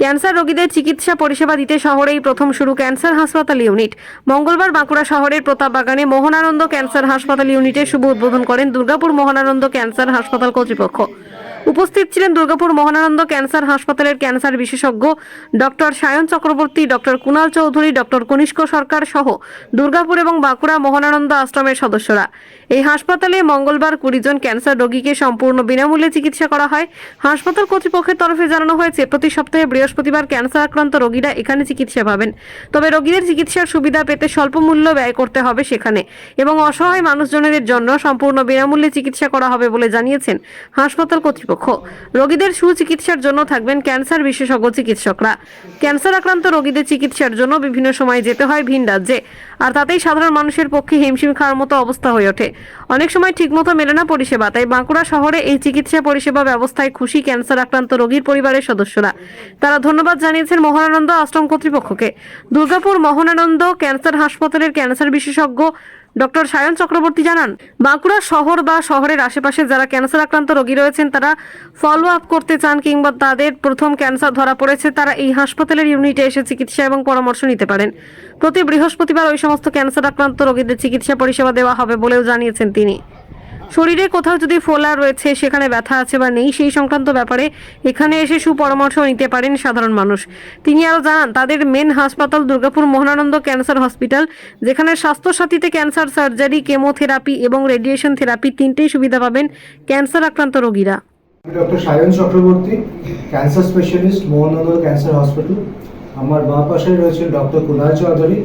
Cancer রোগীদের চিকিৎসা পরিষেবা দিতে শহরেই প্রথম শুরু ক্যান্সার হাসপাতাল ইউনিট। মঙ্গলবার বাঁকুড়া শহরের প্রতাপ বাগানে মোহনানন্দ ক্যান্সার হাসপাতাল ইউনিটের শুভ উদ্বোধন করেন দুর্গাপুর মোহনানন্দ ক্যান্সার হাসপাতাল কর্তৃপক্ষ। উপস্থিত ছিলেন দুর্গাপুর মোহনানন্দ ক্যান্সার হাসপাতালের ক্যান্সার বিশেষজ্ঞ doctor Sayan Chakraborty, doctor Kunal Chowdhury, doctor Kanishka Sarkar সহ দুর্গাপুর এবং বাঁকুড়া মোহনানন্দ আশ্রমের সদস্যরা। এই হাসপাতালে মঙ্গলবার কুড়ি জন ক্যান্সার রোগীকে সম্পূর্ণ বিনামূল্যে চিকিৎসা করা হয়। হাসপাতাল কর্তৃপক্ষের তরফে জানানো হয়েছে, প্রতি সপ্তাহে বৃহস্পতিবার ক্যান্সার আক্রান্ত রোগীরা এখানে চিকিৎসা পাবেন। তবে রোগীদের চিকিৎসার সুবিধা পেতে স্বল্প মূল্য ব্যয় করতে হবে সেখানে এবং অসহায় মানুষজনের জন্য সম্পূর্ণ বিনামূল্যে চিকিৎসা করা হবে বলে জানিয়েছেন হাসপাতাল কর্তৃপক্ষ। রোগীদের সুচিকিৎসার জন্য থাকবেন ক্যান্সার বিশেষজ্ঞ চিকিৎসকরা। ক্যান্সার আক্রান্ত রোগীদের চিকিৎসার জন্য বিভিন্ন সময় যেতে হয় ভিন রাজ্যে। আর তাতেই সাধারণ মানুষের পক্ষে হিমশিম খাওয়ার মতো অবস্থা হয়ে ওঠে। অনেক সময় ঠিকমতো মেলে না পরিষেবা, তাই বাঁকুড়া শহরে এই চিকিৎসা পরিষেবা ব্যবস্থায় খুশি ক্যান্সার আক্রান্ত রোগীর পরিবারের সদস্যরা। তারা ধন্যবাদ জানিয়েছেন মোহনানন্দ আশ্রম কর্তৃপক্ষকে। দুর্গাপুর মোহনানন্দ ক্যান্সার হাসপাতালের ক্যান্সার বিশেষজ্ঞ ডক্টর সায়ন চক্রবর্তী জানান, বাঁকুড়া শহর বা শহরের আশেপাশে যারা ক্যান্সার আক্রান্ত রোগী রয়েছেন, তারা ফলো আপ করতে চান কিংবা তাদের প্রথম ক্যান্সার ধরা পড়েছে, তারা এই হাসপাতালের ইউনিটে এসে চিকিৎসা এবং পরামর্শ নিতে পারেন। প্রতি বৃহস্পতিবার ওই সমস্ত ক্যান্সার আক্রান্ত রোগীদের চিকিৎসা পরিষেবা দেওয়া হবে বলেও জানিয়েছেন তিনি। শরীরে কোথাও যদি ফোলা রয়েছে, সেখানে ব্যথা আছে বা নেই, সেই সংক্রান্ত ব্যাপারে এখানে এসে সুপরামর্শ নিতে পারেন সাধারণ মানুষ। তিনি আরও জানান, তাদের মেন হাসপাতাল দুর্গাপুর মোহনানন্দ ক্যান্সার হসপিটাল, যেখানে স্বাস্থ্যসাথীতে ক্যান্সার সার্জারি, কেমোথেরাপি এবং রেডিয়েশন থেরাপি তিনটেই সুবিধা পাবেন ক্যান্সার আক্রান্ত রোগীরা। Doctor Sayan Chakraborty, cancer specialist Mohannagar cancer hospital. আমার বাঁ পাশে রয়েছেন doctor Kunal Chowdhury,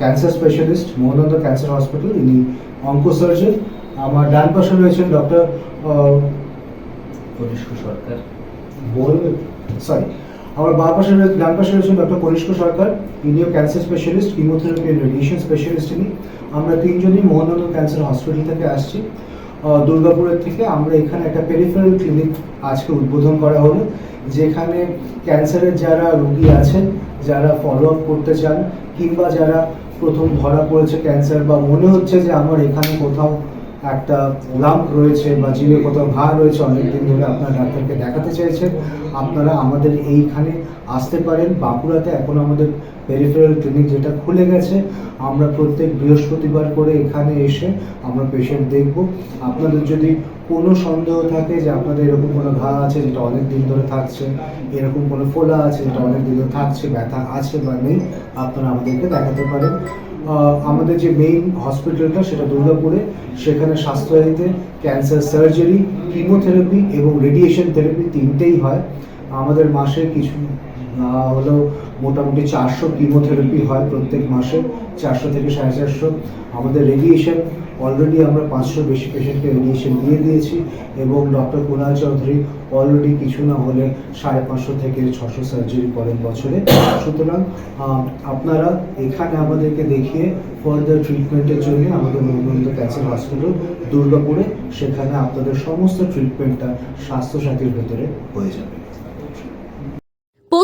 cancer specialist, Mohananda cancer hospital. ইনি অঙ্কোসার্জন আমার ডান পাশে রয়েছেন ডক্টর কনিষ্ক সরকার। বলবে সরি আমার বাঁ পাশে ডান পাশে রয়েছেন ডক্টর কনিষ্ক সরকার ইনিও cancer specialist chemotherapy and radiation specialist ইনি। আমরা তিনজনই মোহনন্দ ক্যান্সার হসপিটাল থেকে আসছি। দুর্গাপুরের থেকে আমরা এখানে একটা পেরিফেরাল ক্লিনিক আজকে উদ্বোধন করা হলো যেখানে ক্যান্সারের যারা রোগী আছেন যারা ফলো আপ করতে চান কিংবা যারা প্রথম ধরা পড়েছে ক্যান্সার বা মনে হচ্ছে যে আমার এখানে কোথাও একটা লাম্প রয়েছে বা জিভে কোথাও ঘা রয়েছে অনেকদিন ধরে আপনার ডাক্তারকে দেখাতে চাইছেন আপনারা আমাদের এইখানে আসতে পারেন। বাঁকুড়াতে এখন আমাদের পেরিফেরাল ক্লিনিক যেটা খুলে গেছে, আমরা প্রত্যেক বৃহস্পতিবার করে এখানে এসে আমরা পেশেন্ট দেখব। আপনাদের যদি কোনো সন্দেহ থাকে যে আপনাদের এরকম কোনো ঘা আছে যেটা অনেক দিন ধরে থাকছে, এরকম কোনো ফোলা আছে যেটা অনেক দিন ধরে থাকছে, ব্যথা আছে বা নেই, আপনারা আমাদেরকে দেখাতে পারেন। আমাদের যে মেইন হসপিটালটা সেটা দুর্গাপুরে, সেখানে স্বাস্থ্যসাথীতে ক্যান্সার সার্জারি কিমোথেরাপি এবং রেডিয়েশন থেরাপি তিনটেই হয়। আমাদের মাসে কিছু না হলেও মোটামুটি চারশো কিমোথেরাপি হয় প্রত্যেক মাসে, চারশো থেকে সাড়ে চারশো। আমাদের রেডিয়েশন অলরেডি আমরা পাঁচশো বেশি পেশেন্টকে রেডিয়েশন দিয়ে দিয়েছি এবং ডক্টর কুণাল চৌধুরী অলরেডি কিছু না হলে সাড়ে পাঁচশো থেকে ছশো সার্জারি করেন বছরে। সুতরাং আপনারা এখানে আমাদেরকে দেখিয়ে ফার্দার ট্রিটমেন্টের জন্য আমাদের মনোনন্দ ক্যান্সার হসপিটাল দুর্গাপুরে, সেখানে আপনাদের সমস্ত ট্রিটমেন্টটা স্বাস্থ্যসাথীর ভেতরে হয়ে যাবে।